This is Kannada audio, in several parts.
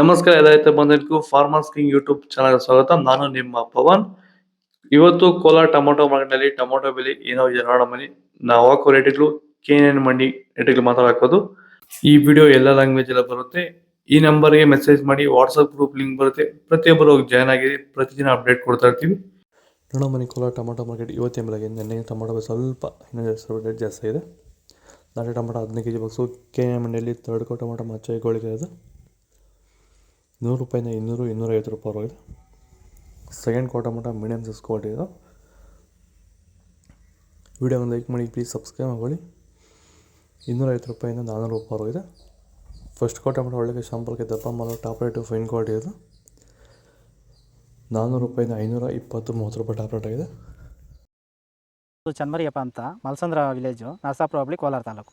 ನಮಸ್ಕಾರ ಎಲ್ಲ ರೈತ ಫಾರ್ಮರ್ಸ್ ಕಿಂಗ್ ಯೂಟ್ಯೂಬ್ ಚಾನಲ್ ಸ್ವಾಗತ. ನಾನು ನಿಮ್ಮ ಪವನ್. ಇವತ್ತು ಕೋಲಾರ ಟೊಮೊಟೊ ಮಾರ್ಕೆಟ್ನಲ್ಲಿ ಟೊಮೊಟೊ ಬೆಲೆ ಏನೋ ಇದೆ ನೋಡಮನಿ ನಾವು ಹಾಕೋ ರೇಟ್ಗಳು ಕೆ ಮಂಡಿ ರೇಟ್ಗಳು ಮಾತಾಡೋದು ಈ ವಿಡಿಯೋ ಎಲ್ಲ ಲ್ಯಾಂಗ್ವೇಜ್ ಎಲ್ಲ ಬರುತ್ತೆ. ಈ ನಂಬರ್ಗೆ ಮೆಸೇಜ್ ಮಾಡಿ ವಾಟ್ಸಪ್ ಗ್ರೂಪ್ ಲಿಂಕ್ ಬರುತ್ತೆ. ಪ್ರತಿಯೊಬ್ಬರು ಹೋಗಿ ಜಾಯ್ನ್ ಆಗಿ ಪ್ರತಿದಿನ ಅಪ್ಡೇಟ್ ಕೊಡ್ತಾ ಇರ್ತೀವಿ. ನೋಡಮನಿ ಕೋಲಾರ ಟೊಮೊಟೊ ಮಾರ್ಕೆಟ್. ಇವತ್ತಿನ ಬೆಳಗ್ಗೆ ನೆನ್ನೆ ಟೊಮೊಟೊ ಬೆಲೆ ಸ್ವಲ್ಪ, ಇನ್ನೂ ರೇಟ್ ಜಾಸ್ತಿ ಇದೆ ನಾಳೆ ಟೊಮೊಟೊ ಹದಿನೈದು K G box K M ಮಂಡಿಯಲ್ಲಿ third ಕೋ ಟೊಮೊಟೊ ಮಚ್ಚೆ ಗೋಳಿಗೆ ಇದೆ ನೂರು ರೂಪಾಯಿಂದ ಇನ್ನೂರು, ಇನ್ನೂರೈವತ್ತು ರೂಪಾಯಿ ಇದೆ. ಸೆಕೆಂಡ್ ಕ್ವಾರ್ಟರ್ ಮಟ್ಟ ಮೀಡಿಯಮ್ ಸೈಜ್ ಕ್ವಾಲಿಟಿ ಇದೆ. ವಿಡಿಯೋನ ಲೈಕ್ ಮಾಡಿ ಪ್ಲೀಸ್ ಸಬ್ಸ್ಕ್ರೈಬ್ ಮಾಡಿ ಇನ್ನೂರೈವತ್ತು ರೂಪಾಯಿಂದ ನಾನ್ನೂರು ರೂಪಾಯಿ ಇದೆ. ಫಸ್ಟ್ ಕ್ವಾರ್ಟರ್ ಮಟ್ಟ ಒಳ್ಳೆಗೆ ಶಾಂಪಲ್ಗೆ ದಪ್ಪ ಮಾಡೋ ಟಾಪ್ ರೇಟು ಫೈನ್ ಕ್ವಾಲಿಟಿ ಇದೆ. ನಾನ್ನೂರು ರೂಪಾಯಿಂದ ಐನೂರ ಇಪ್ಪತ್ತು, ಮೂವತ್ತು ರೂಪಾಯಿ ಟಾಪ್ ರೇಟ್ ಆಗಿದೆ. ಚನ್ಮರಿಯಪ್ಪ ಅಂತ, ಮಲ್ಸಂದ್ರ ವಿಲೇಜು ನರಸಾಪುರ ಹೋಬಳಿ, ಕೋಲಾರ ತಾಲೂಕು.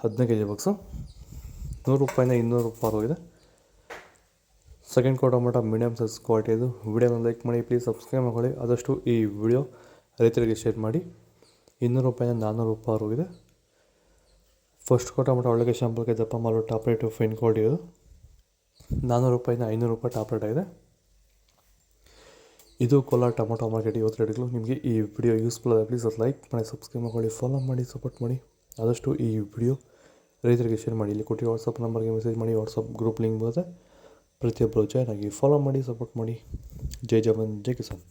ಹದಿನೈದು ಕೆ ಜಿ ಬಾಕ್ಸು. ನೂರು ರೂಪಾಯಿಂದ ಇನ್ನೂರು ರೂಪಾಯಿ ಹೋಗಿದೆ ಸೆಕೆಂಡ್ ಕೋ ಟೊಮೊಟೊ ಮೀಡಿಯಮ್ ಸೈಜ್ ಕ್ವಾಲಿಟಿ ಇದು. ವಿಡಿಯೋನ ಲೈಕ್ ಮಾಡಿ ಪ್ಲೀಸ್ ಸಬ್ಸ್ಕ್ರೈಬ್ ಮಾಡಿ ಆದಷ್ಟು ಈ ವಿಡಿಯೋ ರೈತರಿಗೆ ಶೇರ್ ಮಾಡಿ. ಇನ್ನೂರು ರೂಪಾಯಿಂದ ನಾನ್ನೂರು ರೂಪಾಯಿ ಹೋಗಿದೆ ಫಸ್ಟ್ ಕೋ ಟೊಮೊಟೊ ಒಳಗೆ ಶಾಂಪಲ್ಗೆ ದಪ್ಪ ಮಾಡೋ ಟಾಪ್ ರೇಟು ಫೈನ್ ಕ್ವಾಲಿಟಿ ಇದು. ನಾನ್ನೂರು ರೂಪಾಯಿಂದ ಐನೂರು ರೂಪಾಯಿ ಟಾಪ್ ರೇಟ್ ಆಗಿದೆ. ಇದು ಕೋಲಾರ ಟೊಮೊಟೊ ಮಾರ್ಕೆಟ್ ಇವತ್ತು ರೇಟ್ಗಳು ನಿಮಗೆ ಈ ವಿಡಿಯೋ ಯೂಸ್ಫುಲ್ ಆಗಿದೆ ಪ್ಲೀಸ್ ಅದು ಲೈಕ್ ಮಾಡಿ ಸಬ್ಸ್ಕ್ರೈಬ್ ಮಾಡಿ ಫಾಲೋ ಮಾಡಿ ಸಪೋರ್ಟ್ ಮಾಡಿ. ಆದಷ್ಟು ಈ ವಿಡಿಯೋ ರೈತರಿಗೆ ಶೇರ್ ಮಾಡಿ. ಇಲ್ಲಿ ಕೊಟ್ಟಿರೋ ವಾಟ್ಸಪ್ ನಂಬರ್ಗೆ ಮೆಸೇಜ್ ಮಾಡಿ ವಾಟ್ಸಪ್ ಗ್ರೂಪ್ ಲಿಂಕ್ ಬರುತ್ತೆ ಪ್ರತಿಯೊಬ್ಬರು ಜಾಯ್ನ್ ಆಗಿ ಫಾಲೋ ಮಾಡಿ ಸಪೋರ್ಟ್ ಮಾಡಿ. ಜೈ ಜವಾನ್, ಜೈ ಕಿಸಾನ್.